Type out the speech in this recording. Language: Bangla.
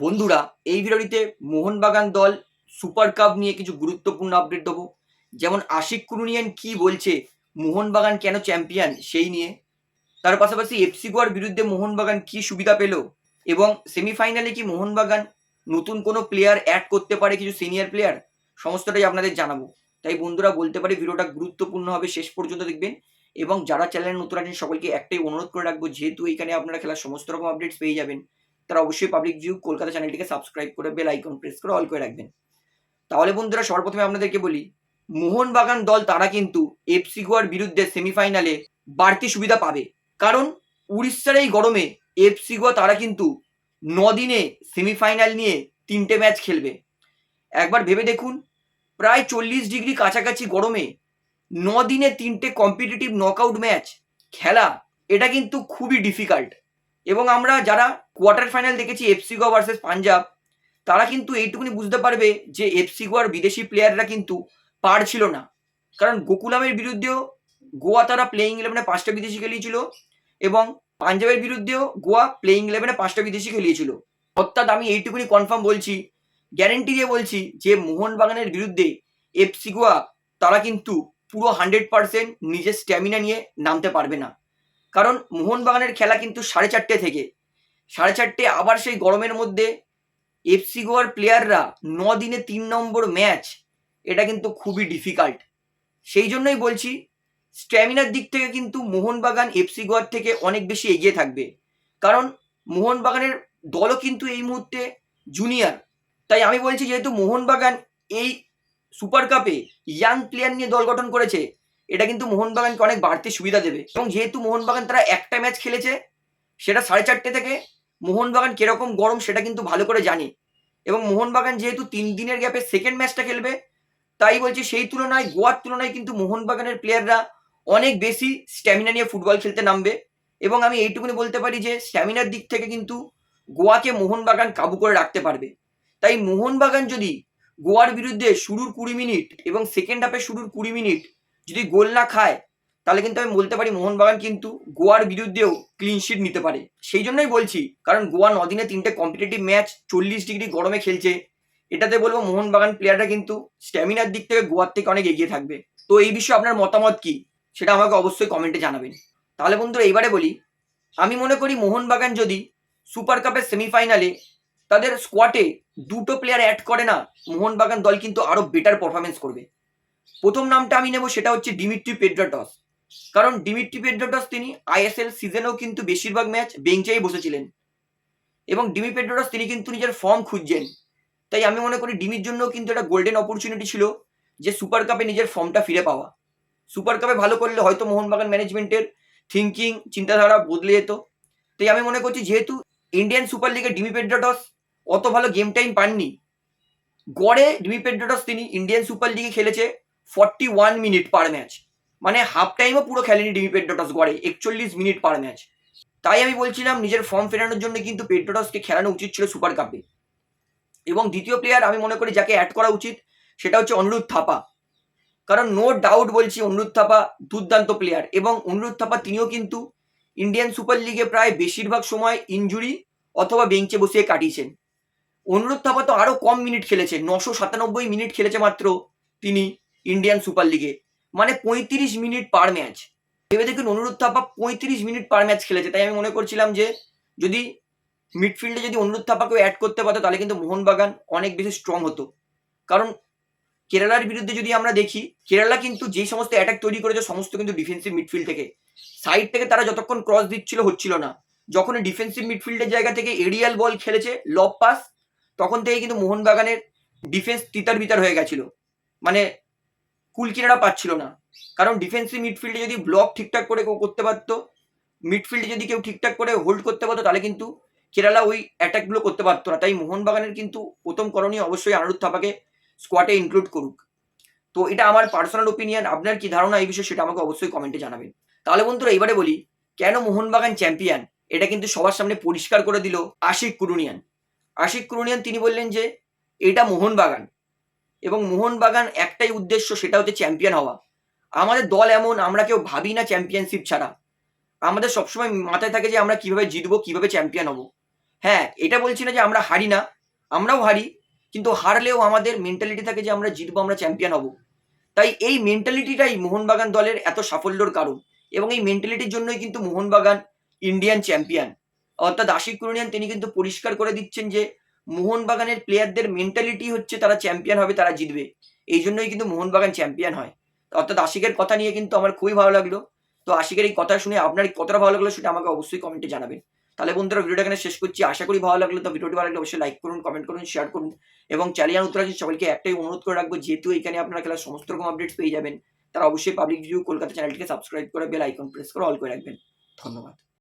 বন্ধুরা, এই ভিডিওটিতে মোহনবাগান দল সুপার কাপ নিয়ে কিছু গুরুত্বপূর্ণ আপডেট দেবো। যেমন আশিক কুরুনিয়ান কি বলছে, মোহনবাগান কেন চ্যাম্পিয়ন সেই নিয়ে? তার পাশাপাশি এফসি গোয়ার বিরুদ্ধে মোহনবাগান কি সুবিধা পেল? এবং সেমিফাইনালে কি মোহনবাগান নতুন কোনো প্লেয়ার অ্যাড করতে পারে কিছু সিনিয়র প্লেয়ার সমস্তটাই আপনাদের জানাব। তাই বন্ধুরা, বলতে পারি ভিডিওটা গুরুত্বপূর্ণ হবে শেষ পর্যন্ত দেখবেন। এবং যারা চ্যানেলে নতুন আছেন, সকলকে একটাই অনুরোধ করে রাখব, যেহেতু এখানে আপনারা খেলার সমস্ত রকম আপডেটস পেয়ে যাবেন। তারা অবশ্যই পাবলিক ভিউ কলকাতা চ্যানেলটিকে সাবস্ক্রাইব করে বেল আইকন প্রেস করে অল করে রাখবেন। তাহলে বন্ধুরা সর্বপ্রথমে আপনাদেরকে বলি, মোহনবাগান দল তারা কিন্তু এফসি গোয়ার বিরুদ্ধে সেমিফাইনালে বাড়তি সুবিধা পাবে। কারণ উড়িষ্যার এই গরমে এফসি গোয়া তারা কিন্তু দিনে সেমিফাইনাল নিয়ে তিনটে ম্যাচ খেলবে। একবার ভেবে দেখুন, প্রায় চল্লিশ ডিগ্রি কাছাকাছি গরমে দিনে তিনটে কম্পিটিটিভ নকআউট ম্যাচ খেলা, এটা কিন্তু খুবই ডিফিকাল্ট এবং আমরা যারা কোয়ার্টার ফাইনাল দেখেছি এফসি গোয়া ভার্সেস পাঞ্জাব তারা কিন্তু এইটুকুনি বুঝতে পারবে যে এফসি গোয়ার বিদেশি প্লেয়াররা কিন্তু পারছিল না। কারণ গোকুলামের বিরুদ্ধেও গোয়া তারা প্লেইং ইলেভেনে পাঁচটা বিদেশি খেলিয়েছিল এবং পাঞ্জাবের বিরুদ্ধেও গোয়া প্লেইং ইলেভেনে পাঁচটা বিদেশি খেলিয়েছিল। অর্থাৎ আমি এইটুকুনি কনফার্ম বলছি গ্যারেন্টি দিয়ে বলছি যে মোহনবাগানের বিরুদ্ধে এফসি গোয়া তারা কিন্তু পুরো হান্ড্রেড পার্সেন্ট নিজের স্ট্যামিনা নিয়ে নামতে পারবে না। কারণ মোহনবাগানের খেলা কিন্তু সাড়ে চারটে থেকে। সাড়ে চারটে আবার সেই গরমের মধ্যে এফসি গোয়ার প্লেয়াররা ন দিনে তিন নম্বর ম্যাচ এটা কিন্তু খুবই ডিফিকাল্ট সেই জন্যই বলছি স্ট্যামিনার দিক থেকে কিন্তু মোহনবাগান এফসি গোয়ার থেকে অনেক বেশি এগিয়ে থাকবে। কারণ মোহনবাগানের দলও কিন্তু এই মুহূর্তে জুনিয়র তাই আমি বলছি, যেহেতু মোহনবাগান এই সুপার কাপে ইয়াং প্লেয়ার নিয়ে দল গঠন করেছে, এটা কিন্তু মোহনবাগানকে অনেক বাড়তি সুবিধা দেবে। এবং যেহেতু মোহনবাগান তারা একটা ম্যাচ খেলেছে, সেটা সাড়ে চারটে থেকে মোহনবাগান কীরকম গরম সেটা কিন্তু ভালো করে জানে। এবং মোহনবাগান যেহেতু তিন দিনের গ্যাপে সেকেন্ড ম্যাচটা খেলবে, তাই বলছি সেই তুলনায়, গোয়ার তুলনায় কিন্তু মোহনবাগানের প্লেয়াররা অনেক বেশি স্ট্যামিনা নিয়ে ফুটবল খেলতে নামবে। এবং আমি এইটুকুনি বলতে পারি যে স্ট্যামিনার দিক থেকে কিন্তু গোয়াকে মোহনবাগান কাবু করে রাখতে পারবে। তাই মোহনবাগান যদি গোয়ার বিরুদ্ধে শুরুর কুড়ি মিনিট এবং সেকেন্ড হাফে শুরুর কুড়ি মিনিট যদি গোল না খায় তাহলে কিন্তু আমি বলতে পারি মোহনবাগান কিন্তু গোয়ার বিরুদ্ধেও ক্লিনশিট নিতে পারে। সেই জন্যই বলছি, কারণ গোয়া নদিনে তিনটে কম্পিটিটিভ ম্যাচ চল্লিশ ডিগ্রি গরমে খেলছে। এটাতে বলব মোহনবাগান প্লেয়াররা কিন্তু স্ট্যামিনার দিক থেকে গোয়ার থেকে অনেক এগিয়ে থাকবে। তো এই বিষয়ে আপনার মতামত কি? সেটা আমাকে অবশ্যই কমেন্টে জানাবেন। তাহলে বন্ধুরা এইবারে বলি, আমি মনে করি মোহনবাগান যদি সুপার কাপের সেমিফাইনালে তাদের স্কোয়াডে দুটো প্লেয়ার অ্যাড করে না, মোহনবাগান দল কিন্তু আরও বেটার পারফরমেন্স করবে। প্রথম নামটা আমি নেব, সেটা হচ্ছে ডিমিট্রি পেড্রাটস কারণ ডিমিট্রি পেড্রাটস তিনি আইএসএল সিজনেও কিন্তু বেশিরভাগ ম্যাচ বেঞ্চেই বসেছিলেন। এবং ডিমি পেড্রাটস তিনি কিন্তু নিজের ফর্ম খুঁজছেন। তাই আমি মনে করি ডিমির জন্য কিন্তু একটা গোল্ডেন অপরচুনিটি ছিল যে সুপার কাপে নিজের ফর্মটা ফিরে পাওয়া। সুপার কাপে ভালো করলে হয়তো মোহনবাগান ম্যানেজমেন্টের থিঙ্কিং চিন্তাধারা বদলে যেত। তাই আমি মনে করছি যেহেতু ইন্ডিয়ান সুপার লিগে ডিমি পেড্রাটস অত ভালো গেম টাইম পাননি, গড়ে ডিমি পেড্রাটস তিনি ইন্ডিয়ান সুপার লিগে খেলেছে forty one minute per match মানে হাফ টাইমও পুরো খেলেনি ডিমি পেড্রাটস গড়ে, একচল্লিশ মিনিট পার ম্যাচ তাই আমি বলছিলাম নিজের ফর্ম ফেরানোর জন্য কিন্তু পেড্রাটসকে খেলানো উচিত ছিল সুপার কাপে এবং দ্বিতীয় প্লেয়ার আমি মনে করি যাকে অ্যাড করা উচিত, সেটা হচ্ছে অনুরোধ থাপা। কারণ নো ডাউট বলছি অনুরোধ থাপা দুর্দান্ত প্লেয়ার এবং অনুরোধ থাপা তিনিও কিন্তু ইন্ডিয়ান সুপার লিগে প্রায় বেশিরভাগ সময় ইঞ্জুরি অথবা বেঞ্চে বসিয়ে কাটিয়েছেন। অনুরোধ থাপা তো আরও কম মিনিট খেলেছে নশো সাতানব্বই মিনিট খেলেছে মাত্র তিনি ইন্ডিয়ান সুপার লিগে মানে পঁয়ত্রিশ মিনিট পার ম্যাচ ভেবে দেখুন, অনুরোধ থাপা পঁয়ত্রিশ মিনিট পার ম্যাচ খেলেছে, তাই আমি মনে করছিলাম যে যদি মিডফিল্ডে যদি অনুরোধ থাপাকেও অ্যাড করতে পারতো, তাহলে কিন্তু মোহনবাগান অনেক বেশি স্ট্রং হতো। কারণ কেরালার বিরুদ্ধে যদি আমরা দেখি, কেরালা কিন্তু যেই সমস্ত অ্যাটাক তৈরি করেছে, সমস্ত কিন্তু ডিফেন্সিভ মিডফিল্ড থেকে। সাইড থেকে তারা যতক্ষণ ক্রস দিচ্ছিল, হচ্ছিল না। যখন ডিফেন্সিভ মিডফিল্ডের জায়গা থেকে এরিয়াল বল খেলেছে, লব পাস তখন থেকে কিন্তু মোহনবাগানের ডিফেন্স তিতার বিতার হয়ে গেছিল। মানে কুলকিনারা পাচ্ছিল না। কারণ ডিফেন্সিভ মিডফিল্ডে যদি ব্লক ঠিকঠাক করে কেউ করতে পারতো মিডফিল্ডে যদি কেউ ঠিকঠাক করে হোল্ড করতে পারতো, তাহলে কিন্তু কেরালা ওই অ্যাটাকগুলো করতে পারতো না। তাই মোহনবাগানের কিন্তু প্রথম করণীয় অবশ্যই আনুরুদ্ধ থাপাকে স্কোয়াডে ইনক্লুড করুক। তো এটা আমার পার্সোনাল ওপিনিয়ন আপনার কি ধারণা এই বিষয়ে সেটা আমাকে অবশ্যই কমেন্টে জানাবেন। তাহলে বন্ধুরা এবারে বলি, কেন মোহনবাগান চ্যাম্পিয়ন এটা কিন্তু সবার সামনে পরিষ্কার করে দিল আশিক কুরুনিয়ান। আশিক কুরুনিয়ান তিনি বললেন যে, এটা মোহনবাগান। এবং মোহনবাগান একটাই উদ্দেশ্য, সেটা হচ্ছে চ্যাম্পিয়ন হওয়া। আমাদের দল এমন, আমরা কেউ ভাবি না চ্যাম্পিয়নশিপ ছাড়া। আমাদের সবসময় মাথায় থাকে যে আমরা কীভাবে জিতবো, কীভাবে চ্যাম্পিয়ন হব। হ্যাঁ এটা বলছি না যে আমরা হারি না, আমরাও হারি, কিন্তু হারলেও আমাদের মেন্টালিটি থাকে যে আমরা জিতবো, আমরা চ্যাম্পিয়ন হব। তাই এই মেন্টালিটিটাই মোহনবাগান দলের এত সাফল্যর কারণ। এবং এই মেন্টালিটির জন্যই কিন্তু মোহনবাগান ইন্ডিয়ান চ্যাম্পিয়ন অর্থাৎ আশিক কুরুনিয়ান, তিনি কিন্তু পরিষ্কার করে দিচ্ছেন যে মোহনবাগানের প্লেয়ারদের মেন্টালিটি হচ্ছে তারা চ্যাম্পিয়ন হবে, তারা জিতবে। এই জন্যই কিন্তু মোহনবাগান চ্যাম্পিয়ন হয়। অর্থাৎ আশিকের কথা নিয়ে কিন্তু আমার খুবই ভালো লাগল। তো আশিকের এই কথা শুনে আপনার কতটা ভালো লাগল সেটা আমাকে অবশ্যই কমেন্টে জানাবেন। তাহলে বন্ধুরা ভিডিওটা এখানে শেষ করছি। আশা করি ভালো লাগল। তো ভিডিওটি ভালো লাগলে অবশ্যই লাইক করুন কমেন্ট করুন শেয়ার করুন। এবং চ্যানেল উত্তর আছে সবাইকে একটাই অনুরোধ করে রাখব, যেহেতু এখানে আপনারা খেলার সমস্ত রকম আপডেটস পেয়ে যাবেন, তারা অবশ্যই পাবলিক ভিউ কলকাতা চ্যানেলটিকে সাবস্ক্রাইব করে বেল আইকন প্রেস করে অল করে রাখবেন। ধন্যবাদ।